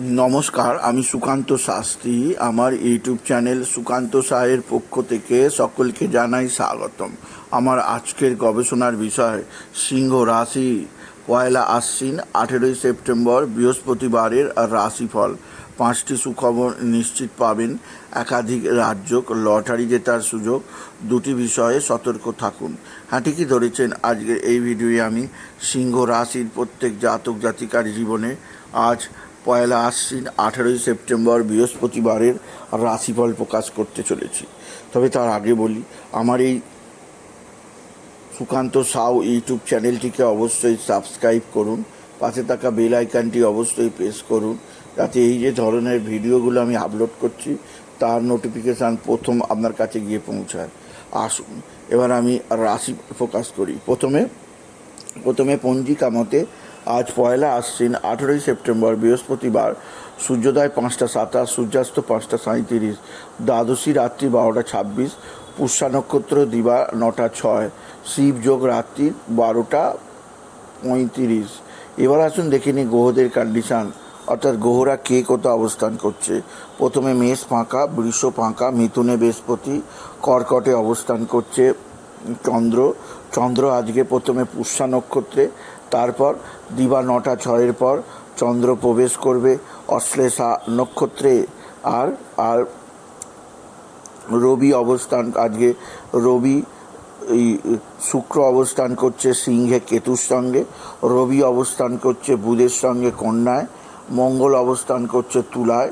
নমস্কার, আমি সুকান্ত শাস্ত্রী। আমার ইউটিউব চ্যানেল সুকান্ত সাহের পক্ষ থেকে সকলকে জানাই স্বাগতম। আমার আজকের গবেষণার বিষয়, সিংহ রাশি। পয়লা আশ্বিন, আঠেরোই সেপ্টেম্বর, বৃহস্পতিবারের রাশিফল। পাঁচটি সুখবর নিশ্চিত পাবেন। একাধিক রাজ্য লটারি জেতার সুযোগ। দুটি বিষয়ে সতর্ক থাকুন। হ্যাঁ ঠিকই ধরেছেন, আজকের এই ভিডিওয়ে আমি সিংহ রাশির প্রত্যেক জাতক জাতিকার জীবনে আজ পয়লা আশ্বিন আঠেরোই সেপ্টেম্বর বৃহস্পতিবারের রাশিফল প্রকাশ করতে চলেছি। তবে তার আগে বলি, আমার এই সুকান্ত সাউ ইউটিউব চ্যানেলটিকে অবশ্যই সাবস্ক্রাইব করুন, পাশে থাকা বেল আইকনটি অবশ্যই প্রেস করুন, যাতে এই যে ধরনের ভিডিওগুলো আমি আপলোড করছি, তার নোটিফিকেশান প্রথম আপনার কাছে গিয়ে পৌঁছায়। আসুন, এবার আমি রাশি প্রকাশ করি। প্রথমে প্রথমে পঞ্জিকা মতে আজ পয়লা আশ্বিন, আঠেরোই সেপ্টেম্বর, বৃহস্পতিবার। সূর্যোদয় পাঁচটা সাতাশ, সূর্যাস্ত পাঁচটা সাঁত্রিশ দ্বাদশী রাত্রি বারোটা ছাব্বিশ, পুষ্যা নক্ষত্র দিবা নটা ছয়, শিব যোগ রাত্রি বারোটা পঁয়ত্রিশ। এবার আসুন দেখে নিই গ্রহদের কন্ডিশান অর্থাৎ গ্রহরা কে কোথাও অবস্থান করছে। প্রথমে মেষ ফাঁকা, বৃষ ফাঁকা, মিথুনে বৃহস্পতি, কর্কটে অবস্থান করছে চন্দ্র। চন্দ্র আজকে প্রথমে পুষ্যা নক্ষত্রে তারপর দিবা নটা ছয়ের পর চন্দ্র প্রবেশ করবে অশ্লেষা নক্ষত্রে। আর আর রবি অবস্থান, আজকে রবি এই শুক্র অবস্থান করছে সিংহে কেতুর সঙ্গে, রবি অবস্থান করছে বুধের সঙ্গে কন্যায়, মঙ্গল অবস্থান করছে তুলায়,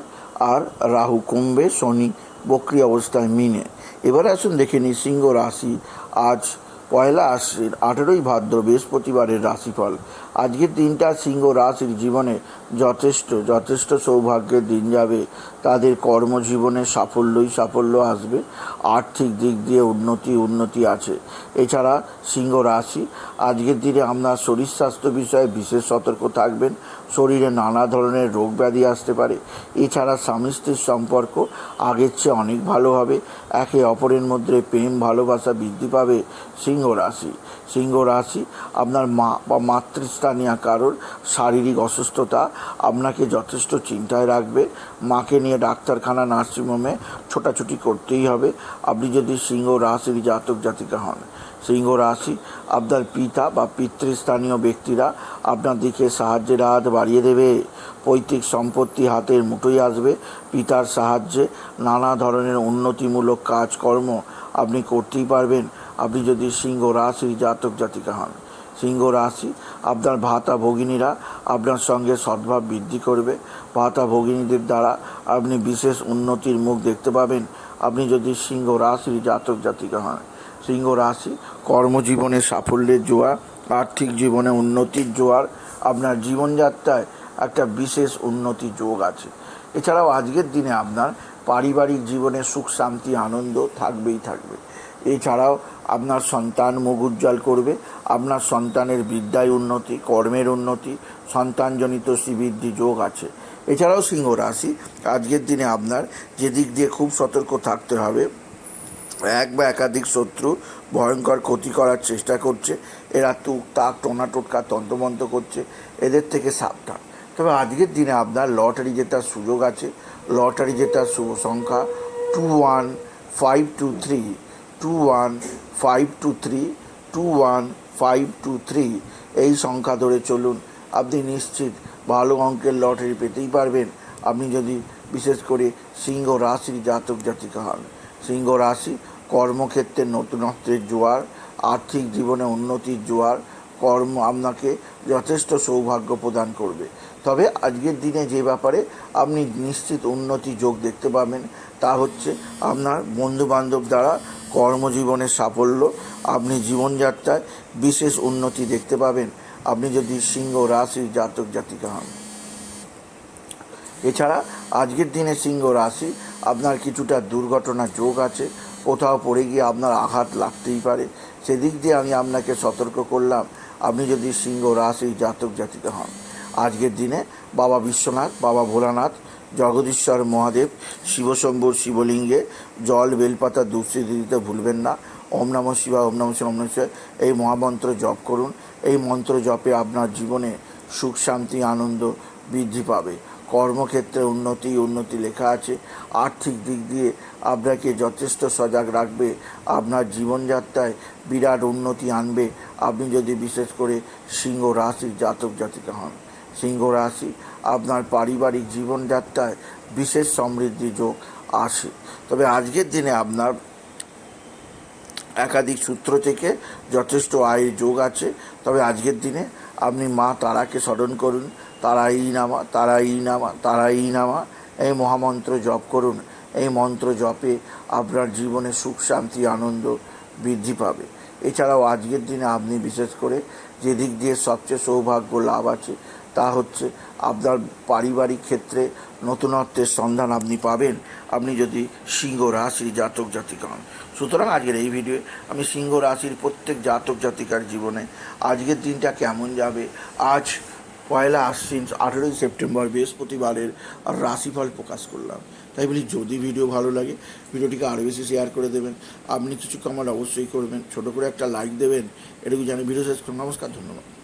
আর রাহু কুম্ভে শনি বক্রি অবস্থায় মিনে। এবার আসুন দেখে নিই সিংহ রাশি আজ পয়লা আশ্বিন, আঠেরোই ভাদ্র, বৃহস্পতিবারের রাশিফল। আজকের দিনটা সিংহ রাশির জীবনে যথেষ্ট যথেষ্ট সৌভাগ্যের দিন যাবে। তাদের কর্মজীবনে সাফল্যই সাফল্য আসবে। আর্থিক দিক দিয়ে উন্নতি উন্নতি আছে। এছাড়া সিংহ রাশি, আজকের দিনে আপনার শরীর স্বাস্থ্য বিষয়ে বিশেষ সতর্ক থাকবেন। শরীরে নানা ধরনের রোগ ব্যাধি আসতে পারে। এছাড়া স্বামী স্ত্রীর সম্পর্ক আগের চেয়ে অনেক ভালো হবে। একে অপরের মধ্যে প্রেম, ভালোবাসা বৃদ্ধি পাবে। সিংহ রাশি। সিংহ রাশি, আপনার মা বা মাতৃস্থানীয় কারোর শারীরিক অসুস্থতা আপনাকে যথেষ্ট চিন্তায় রাখবে। মাকে নিয়ে ডাক্তারখানা, নার্সিংহোমে ছোটাছুটি করতেই হবে। আপনি যদি সিংহ রাশির জাতক, জাতিকা হন, সিংহ রাশি আপনার পিতা বা পিতৃস্থানীয় ব্যক্তিরা আপনার দিকে সাহায্যের হাত বাড়িয়ে দেবে। পৈতৃক সম্পত্তি হাতের মুঠোয় আসবে। পিতার সাহায্যে নানা ধরনের উন্নতিমূলক কাজকর্ম আপনি করতেই পারবেন। আপনি যদি সিংহ রাশির জাতক জাতিকা হন, সিংহ রাশি, আপনার ভাতা ভগিনীরা আপনার সঙ্গে সদ্ভাব বৃদ্ধি করবে। ভাতা ভগিনীদের দ্বারা আপনি বিশেষ উন্নতির মুখ দেখতে পাবেন। আপনি যদি সিংহ রাশির জাতক জাতিকা হন, সিংহ রাশি কর্মজীবনে সাফল্যের জোয়ার, আর্থিক জীবনে উন্নতির জোয়ার, আপনার জীবনযাত্রায় একটা বিশেষ উন্নতি যোগ আছে। এছাড়াও আজকের দিনে আপনার পারিবারিক জীবনে সুখ, শান্তি, আনন্দ থাকবেই থাকবে। এছাড়াও আপনার সন্তান মুখ উজ্জ্বল করবে, আপনার সন্তানের বিদ্যায় উন্নতি, কর্মের উন্নতি, সন্তানজনিত শ্রীবৃদ্ধি যোগ আছে। এছাড়াও সিংহ রাশি, আজকের দিনে আপনার যে দিক দিয়ে খুব সতর্ক থাকতে হবে, এক বা একাধিক শত্রু ভয়ঙ্কর ক্ষতি করার চেষ্টা করছে, এরা তুক তাক, টোনা টোটকা, তন্ত্রমন্ত্র করছে, এদের থেকে সাবধান। তবে আজকের দিনে আপনার লটারি জেতার সুযোগ আছে, লটারি জেতার শুভ সংখ্যা two one five two three two one five two three two one five two three এই সংখ্যা ধরে চলুন। আপনি নিশ্চিত ভালো অঙ্কের লটারি পেতেই পারবেন। আপনি যদি বিশেষ করে সিংহ রাশির জাতক জাতিকা হন, সিংহ রাশি কর্মক্ষেত্রে নতুনত্বের জোয়ার, আর্থিক জীবনে উন্নতির জোয়ার, কর্ম আপনাকে যথেষ্ট সৌভাগ্য প্রদান করবে। তবে আজকের দিনে যে ব্যাপারে আপনি নিশ্চিত উন্নতি যোগ দেখতে পাবেন, তা হচ্ছে আপনার বন্ধুবান্ধব দ্বারা কর্মজীবনের সাফল্য, আপনি জীবনযাত্রায় বিশেষ উন্নতি দেখতে পাবেন। আপনি যদি সিংহ রাশির জাতক, জাতিকা হন। এছাড়া আজকের দিনে সিংহ, রাশি, আপনার কিছুটা দুর্ঘটনা যোগ আছে। কোথাও পড়ে গিয়ে আপনার আঘাত লাগতেই পারে। সেদিক দিয়ে আমি আপনাকে সতর্ক করলাম, আপনি যদি সিংহ রাশির জাতক, জাতিকা হন। আজকের দিনে বাবা বিশ্বনাথ, বাবা ভোলানাথ জগদীশ্বর মহাদেব, শিবশম্ভুর শিবলিঙ্গে, জল বেলপাতা দুঃস্থিতি দিতে ভুলবেন না। ওম নম শিবা ওম নম শিব ওম নম শিবা এই মহামন্ত্র জপ করুন। এই মন্ত্র জপে আপনার জীবনে সুখ, শান্তি, আনন্দ বৃদ্ধি পাবে। কর্মক্ষেত্রে উন্নতি উন্নতি লেখা আছে। আর্থিক দিক দিয়ে আপনাকে যথেষ্ট সজাগ রাখবে। আপনার জীবনযাত্রায় বিরাট উন্নতি আনবে। আপনি যদি বিশেষ করে সিংহ রাশির জাতক জাতিকা হন, সিংহ রাশি আপনার পারিবারিক জীবনযাত্রায় বিশেষ সমৃদ্ধি যোগ আসে। তবে আজকের দিনে আপনার একাধিক সূত্র থেকে যথেষ্ট আয়ের যোগ আছে। তবে আজকের দিনে আপনি মা তারাকে স্মরণ করুন, তারাই নামা তারাই নামা তারাই নামা, এই মহামন্ত্র জপ করুন। এই মন্ত্র জপে আপনার জীবনে সুখ, শান্তি, আনন্দ বৃদ্ধি পাবে। এছাড়াও আজকের দিনে আপনি বিশেষ করে যে দিক দিয়ে সবচেয়ে সৌভাগ্য লাভ আছে তা হচ্ছে আপনার পারিবারিক ক্ষেত্রে নতুনত্বের সন্ধান আপনি পাবেন। আপনি যদি সিংহ রাশি জাতক জাতিকা হন। সুতরাং আজকের এই ভিডিওয়ে আমি সিংহ রাশির প্রত্যেক জাতক জাতিকার জীবনে আজকের দিনটা কেমন যাবে? আজ পয়লা আশ্বিন, আঠেরোই সেপ্টেম্বর, বৃহস্পতিবারের আর রাশিফল প্রকাশ করলাম। তাই বলি, যদি ভিডিও ভালো লাগে, ভিডিওটিকে আরও বেশি শেয়ার করে দেবেন। আপনি কিছু কমেন্ট অবশ্যই করবেন। ছোটো করে একটা লাইক দেবেন। এটুকু জানি ভিডিও শেষ করুন। নমস্কার, ধন্যবাদ।